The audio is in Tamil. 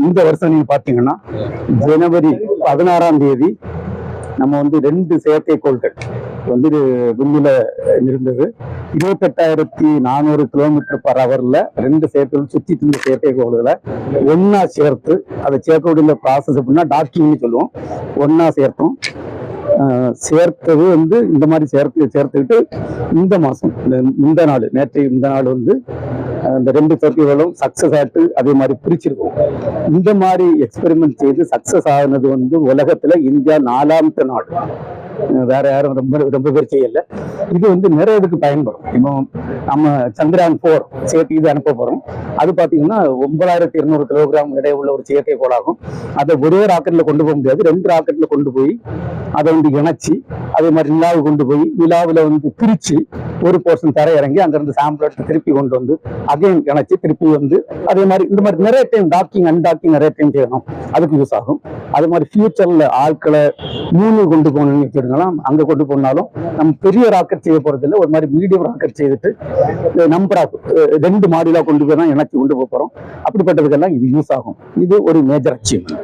இந்த வருஷம் நீங்க பாத்தீங்கன்னா ஜனவரி பதினாறாம் தேதி நம்ம வந்து ரெண்டு செயற்கைக்கோள்கள் வந்து விண்ணில இருந்தது. இருபத்தெட்டாயிரத்தி நானூறு கிலோமீட்டர் பர் ஹவர்ல ரெண்டு செயற்கை சுத்தி இருந்த செயற்கைக்கோள்களை ஒன்னா சேர்த்து அதை சேர்க்கக்கூடிய ப்ராசஸ் அப்படின்னா டாக்கிங்னு சொல்லுவோம். ஒன்னா சேர்த்தோம். ஆஹ் சேர்த்தது வந்து இந்த மாதிரி சேர்த்து சேர்த்துக்கிட்டு இந்த மாசம் இந்த- இந்த நாள் நேற்று இந்த நாள் வந்து அந்த இந்த ரெண்டு செயற்கைகளும் சக்சஸ் ஆட்டு அதே மாதிரி பிரிச்சிருக்கோம். இந்த மாதிரி எக்ஸ்பெரிமெண்ட் செய்து சக்சஸ் ஆகுனது வந்து உலகத்துல இந்தியா நாலாமത്തെ நாடு. வேற யாரும் ரொம்ப ரொம்ப பேர் செய்யல. இது வந்து நிறைய இதுக்கு பயன்படும். இப்போ நம்ம சந்திரான் போர் செயற்கை இது அனுப்ப போறோம். அது பாத்தீங்கன்னா ஒன்பதாயிரத்தி இருநூறு கிலோகிராம் இடையே உள்ள ஒரு செயற்கைக்கோளாகும் அதை ஒரே ராக்கெட்ல கொண்டு போக முடியாது. ரெண்டு ராக்கெட்ல கொண்டு போய் அதை வந்து இணைச்சி அதே மாதிரி நிலாவை கொண்டு போய் நிலாவில் வந்து பிரிச்சு ஒரு போர்ஷன் தர இறங்கி அங்கிருந்து சாம்பிள் எடுத்து திருப்பி கொண்டு வந்து அகைன் இணைச்சி திருப்பி வந்து அதே மாதிரி இந்த மாதிரி நிறைய டைம் டாக்கிங் அன்டாக்கிங் நிறைய டைம் செய்யணும். அதுக்கு யூஸ் ஆகும். அது மாதிரி ஃபியூச்சர்ல ஆட்களை மூணு கொண்டு போகணும்னு வச்சிருக்கலாம் அங்கே கொண்டு போனாலும் நம்ம பெரிய ராக்கெட் செய்ய போகிறதில்ல ஒரு மாதிரி மீடியம் ராக்கெட் செய்துட்டு நம்பர் ஆஃப் ரெண்டு மாடியிலா கொண்டு போய் தான் இணைச்சு கொண்டு போக போகிறோம் அப்படிப்பட்டதுக்கெல்லாம் இது யூஸ் ஆகும். இது ஒரு மேஜர் அச்சீவ்மெண்ட்